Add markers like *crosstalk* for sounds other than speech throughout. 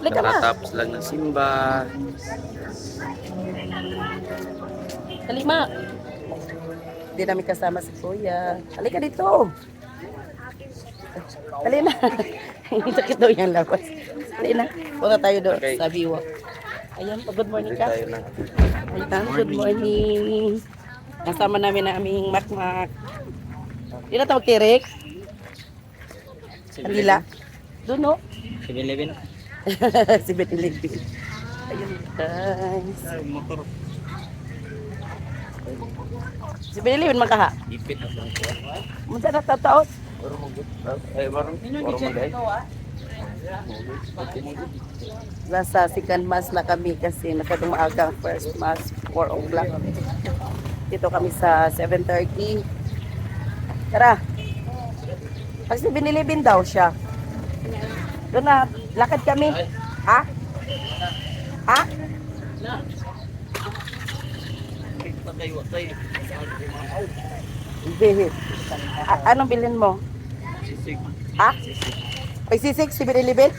Nakatapos lang ng simba. Halima. Hindi namin kasama si Kuya. Halika dito. Dali na. *laughs* Sakit daw yan labas. Dali na. Punta tayo doon Okay. sa Biwak. Ayan, good morning ka. na. Ayan, good morning. Kasama namin ang aming makmak. Di na tawag tirik? Kanila? Doon no? 7-Eleven. *laughs* si Betty Ligby. Ayun guys. Motor. Si Betty Ligby man kaha. Ipit na lang. Munsa na tataot. Pero mo Ay, barang. Barang mo guys. Nasa second mass na kami kasi nakadumaga ang first mass 4 o'clock. Dito kami sa 7.30. Tara. Pag si binilibin daw siya. Doon na, lakad kami. Ha? Ha? A- anong bilhin mo? Ha? May sisig si binilibin?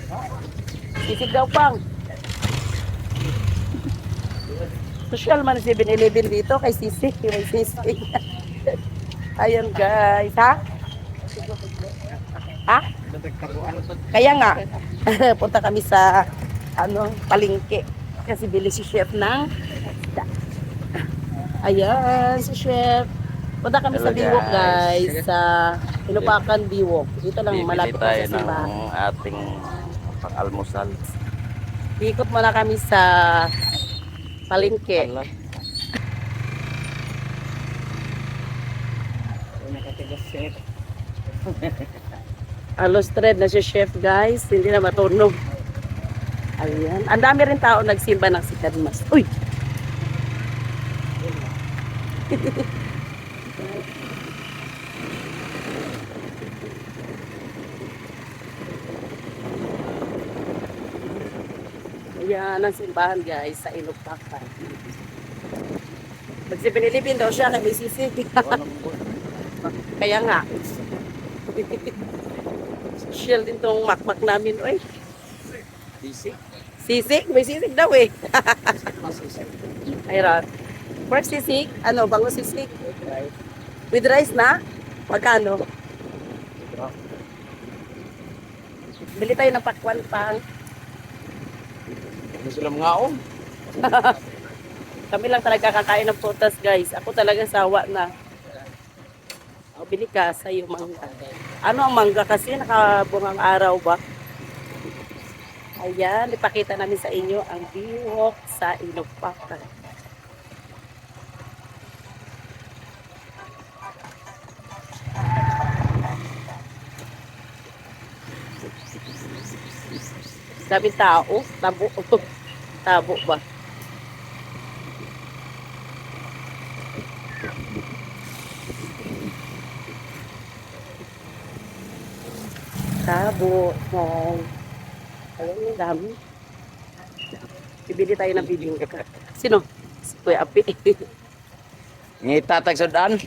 Sisig daw pang. Social man si 7-Eleven dito kay Sisig. May Sisig. *laughs* Ayun guys, ha? Ha? Kaya nga, *laughs* punta kami sa ano, palengke. Kasi bili si chef ng isda. Ayan, si chef. Punta kami sa Hello, Biwok guys. guys. Sa Inupakan Biwok. Dito lang, Bibili malapit tayo sa simbahan. ng ating pang-almusal. Ikot muna kami sa palengke. Ala. *laughs* Alos thread na si chef guys. Hindi na matunog. Ayan. Ang dami rin tao nagsimba ng sikadmas. Uy! *laughs* Ayan ang simbahan guys sa Ilupakan. Magsipinilipin daw siya may sisig. Kaya nga. *laughs* Shell din tong makmak namin. Uy, Sisig. sisig? May sisig daw eh. *laughs* Ay, Rod. Pork sisig? Ano, bango sisig? With rice na? Magkano? Bili tayo ng pakwan pang. Ano sila mga om? *laughs* Kami lang talaga kakain ng putas, guys. Ako talaga sawa na. O, bili ka sa iyo mangga. Ano ang mangga kasi? Nakabungang araw ba? Ayan, ipakita namin sa inyo ang biwok sa Inupakan. Daming tao, tabo. *laughs* Tabo ba? Tabo. Wow. Ayun, ang dami. Bibili tayo ng bibing. Sino? Si Kuya Api. Ngitatag sudan.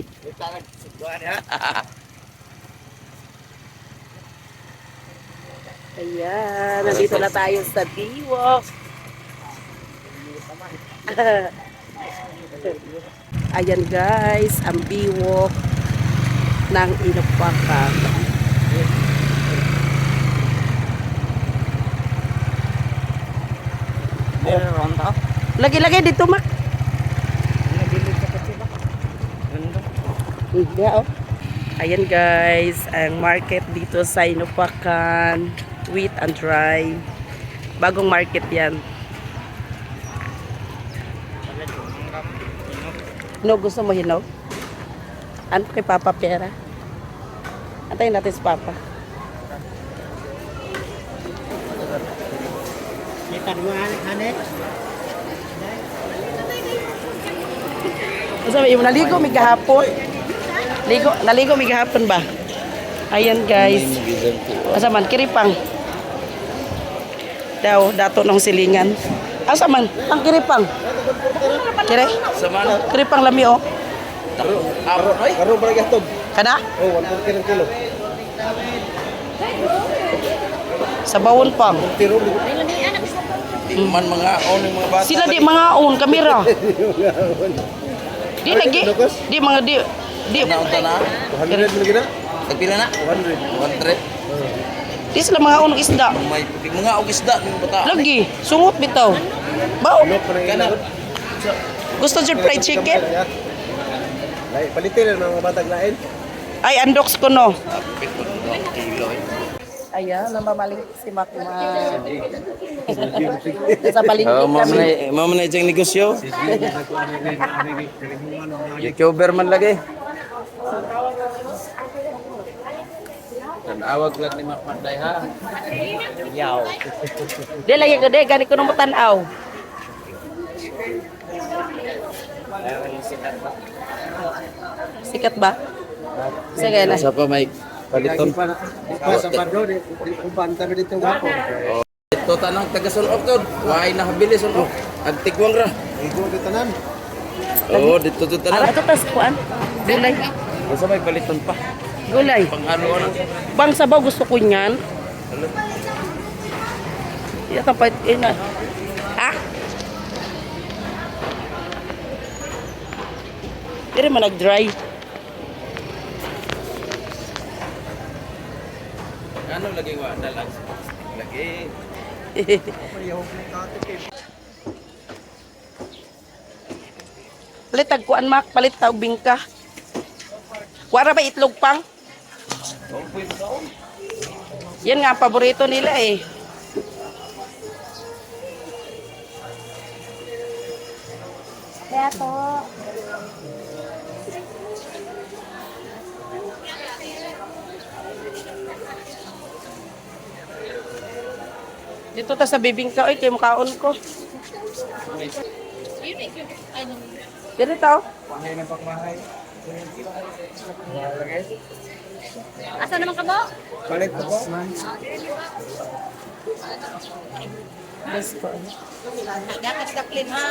Ayan, nandito na tayo sa Biwok. Ayan guys, ang Biwok ng Inupakan. Meron to. Lagi-lagi dito, Mak. Hindi, oh. Ayan guys, ang market dito sa Inupakan, wheat and dry. Bagong market yan. No, gusto mo hinog? Ano kay Papa pera? Antayin natin si Papa. Sabi mo, naligo may gahapon. Ligo, naligo may gahapon ba? Ayan guys. Asa man, kiripang. Daw, dato ng silingan. Asa man, ang kiripang. Kire? Kiripang lami oh. Aro, ay. Karo ba gatod? Kada? Oh, 140 ng kilo. Sa bawon pang. Man mga on yung mga bata. Sila di mga on kamera. *laughs* Di lagi. Di mga di di Naunta na. 100 mo gina? Tagpila na? 100. 100. di sila mga on isda. May mga og isda ng bata. Lagi, sungot bitaw. Bao, Ano na gusto dyan fried chicken? Lai, palitin ang mga batag lain. Ay, andoks ko no. Ayan, namamaling si Makma. *laughs* Sa palingkit Oh, kami. na mama na itong negosyo. YouTuber man lagi. Tanawag lang ni Makmanday ha. Yaw. Di lagi ko, di, gani ko nung matanaw. Sikat ba? Sige na. Sa pa may paliton. Sa di kumpan kami dito gapo. Ito tanang taga sunok to. Waay na habili sunok. Agtigwang ra. Igo dito tanan. Oo, dito to Ara, tanang. ito tas kuan. Gulay. Basta may paliton pa. Gulay. Pang ano ano. Bang sabaw gusto ko niyan. Iya ka pa ina. Ha? Dire man nag-dry. Ano lagi wa dalag. Lagi. Palit tag kuan mak, palit tag bingka. Wara ba itlog pang? Yan nga ang paborito nila eh. Kaya po. Dito ta sa bibingka, oy, kay mukhaon ko. Dito tao. Asa naman ka mo? Palit po. Yes ko. Dapat kaplin ha.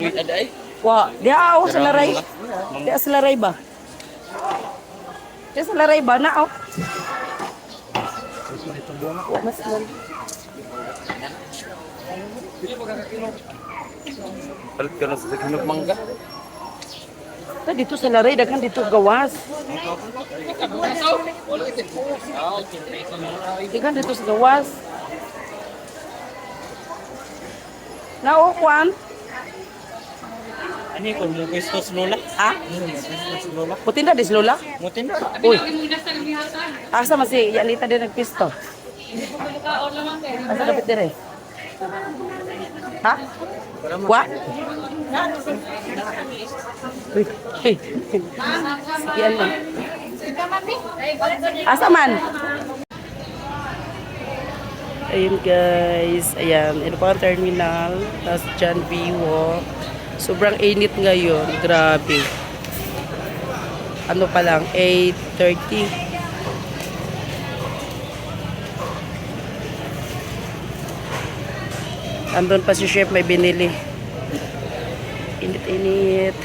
Wait aday. Wa, di ako sa laray. Di sa laray ba? Di sa laray ba na oh. Mas lang. Palit ka na sa hinog mangga. Ta dito sa laray daghan dito gawas. Daghan dito sa gawas. Nao kwan? Ani ko mo gusto sa lola. Ha? Putin na dis lola? Mutin na. Uy. Asa man si Yanita din nagpisto? Asa dapat dire? Ha? Wa? Uy. Uy. Sige ano? Asa man? Ayun guys, ayan, ito pa ang terminal, tapos dyan V-Walk. Sobrang init ngayon, grabe. Ano pa lang, 8.30. Andun pa si chef, may binili. Init-init.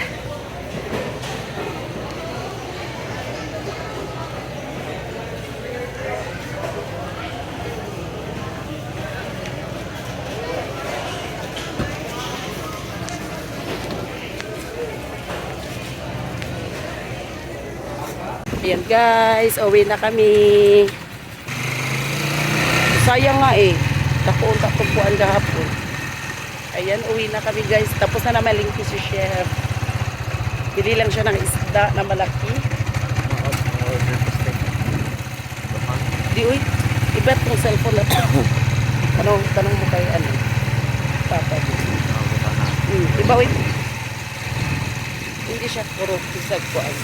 Ayan guys, uwi na kami. Sayang nga eh. Takuon takupuan gahapon. Ayan, uwi na kami guys. Tapos na naman lingki si chef. Bili lang siya ng isda na malaki. Di uy, ibat tong cellphone na to. *coughs* Tanong, tanong mo kay ano. Papa mo. Hmm, iba uy. Hindi siya puro pisag ko ano.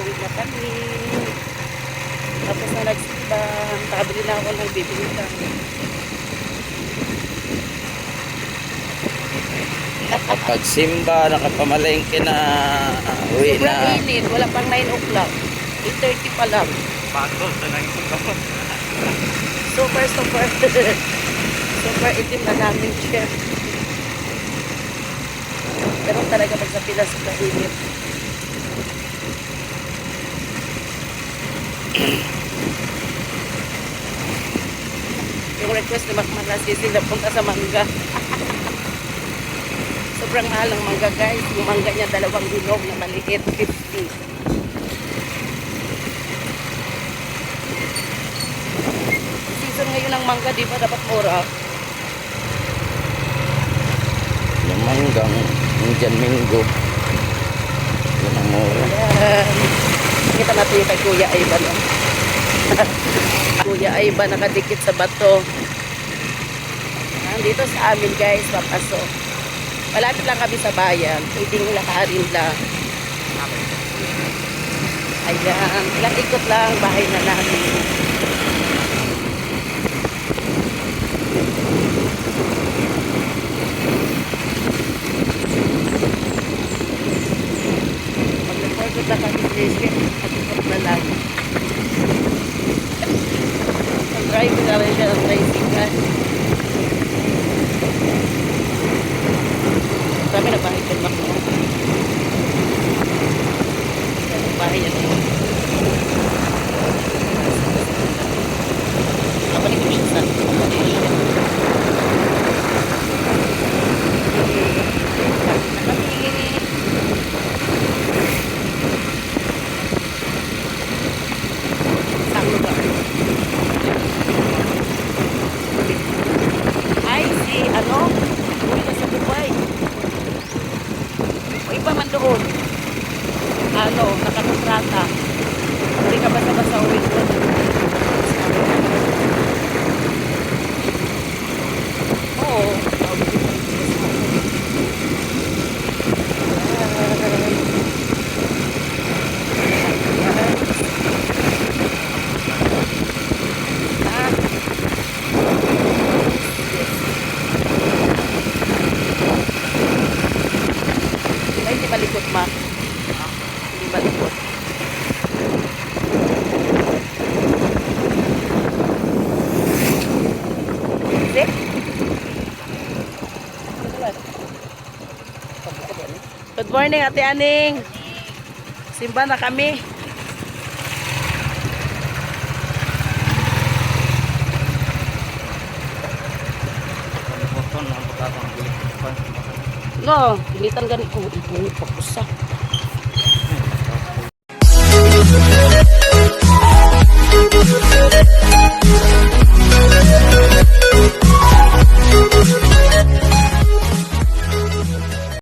Uwi na kami. Tapos na nagsimbang. Nakabili na ako ng bibili lang. Kapag simba, nakapamalengke na uwi Sobrang na. init. Wala pang 9 o'clock. 8.30 pa lang. Pato sa nang Super, super. super itim na namin chef. Ganun talaga pag sa Pilas sa init. Yung request ni Makmala Sisi na punta sa mangga. *laughs* Sobrang mahal ng mangga guys. Yung mangga niya dalawang bilog na maliit, 50. Season ngayon ng mangga, di ba dapat mura? Yung manggang, yung dyan minggo. Yan ang mura. Ayan. Kita natin yung kay Kuya Ivan. oh. *laughs* Kuya Ivan nakadikit sa bato. Nandito sa amin guys, papasok. Malapit lang kami sa bayan. Pwedeng lakarin lang. Ayan. Ilang ikot lang bahay na namin. Mag-report na kami station. Mag-report na lang. Mag-drive na rin siya ng tricycle. Dami na bahay dyan ako. Bahay yan. Kapalik ko siya sa accommodation. Kami. Saan lugar? Ay, si ano? Uwi na sa Dubai. O iba man doon. Ano, nakakontrata. Hindi ka basta-basta uwi. Oo. Morning, Ate Aning. Simba na kami. No, ilitan gani ko. Ito, pakusa.